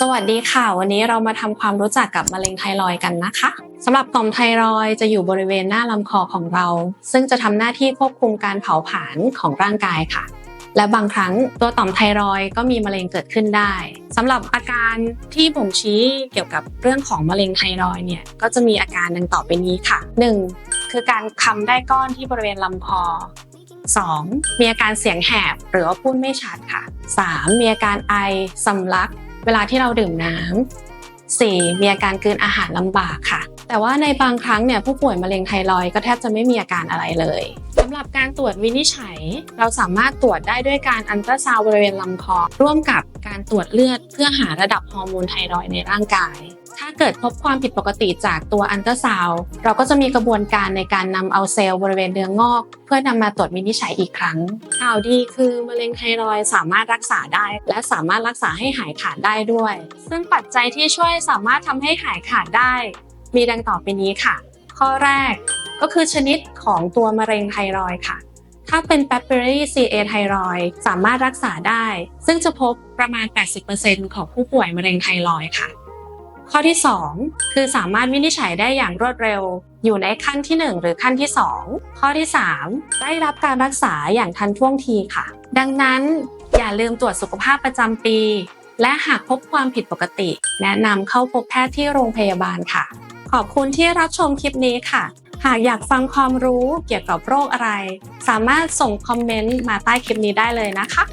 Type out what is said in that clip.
สวัสดีค่ะ วันนี้เรามาทำความรู้จักกับมะเร็งไทรอยกันนะคะสำหรับต่อมไทรอยจะอยู่บริเวณหน้าลำคอของเรา ซึ่งจะทำหน้าที่ควบคุมการเผาผลาญของร่างกายค่ะ และบางครั้งตัวต่อมไทรอยก็มีมะเร็งเกิดขึ้นได้สำหรับอาการที่บ่งชี้เกี่ยวกับเรื่องของมะเร็งไทรอยเนี่ยก็จะมีอาการดังต่อไปนี้ค่ะ 1. คือการคำได้ก้อนที่บริเวณลำคอ 2. มีอาการเสียงแหบหรือว่าพูดไม่ชัดค่ะ 3. มีอาการไอสำลัก เวลาที่เราดื่มน้ำ 4. มีอาการกลืนอาหารลำบากค่ะ แต่ว่าในบางครั้งเนี่ยผู้ป่วยมะเร็งไทรอยก็แทบจะไม่มีอาการอะไรเลยสำหรับการตรวจวินิจฉัย เราสามารถตรวจได้ด้วยการอันตราซาวด์บริเวณลำคอ ร่วมกับการตรวจเลือดเพื่อหาระดับฮอร์โมนไทรอยในร่างกาย ถ้าเกิดพบความผิดปกติจากตัวอันตราซาวเราก็จะมีกระบวนการในการนำเอาเซลล์บริเวณเนื้องอก เพื่อนำมาตรวจวินิจฉัยอีกครั้ง ข่าวดีคือมะเร็งไทรอยสามารถรักษาได้ และสามารถรักษาให้หายขาดได้ด้วย ซึ่งปัจจัยที่ช่วยสามารถทำให้หายขาดได้ มีดังต่อไปนี้ค่ะ ข้อแรกก็คือชนิดของตัวมะเร็งไทรอยค่ะถ้าเป็น Papillary CA ไทรอยสามารถรักษาได้ ซึ่งจะพบประมาณ 80%ของผู้ป่วยมะเร็งไทรอยค่ะ ข้อที่ 2 คือสามารถวินิจฉัยได้อย่างรวดเร็ว อยู่ในขั้นที่ 1 หรือขั้นที่ 2 ข้อที่ 3 ได้รับการรักษาอย่างทันท่วงทีค่ะ ดังนั้นอย่าลืมตรวจสุขภาพประจำปี และหากพบความผิดปกติ แนะนำเข้าพบแพทย์ที่โรงพยาบาลค่ะ ขอบคุณที่รับชมคลิปนี้ค่ะ หากอยากฟังความรู้เกี่ยวกับโรคอะไร สามารถส่งคอมเมนต์มาใต้คลิปนี้ได้เลยนะคะ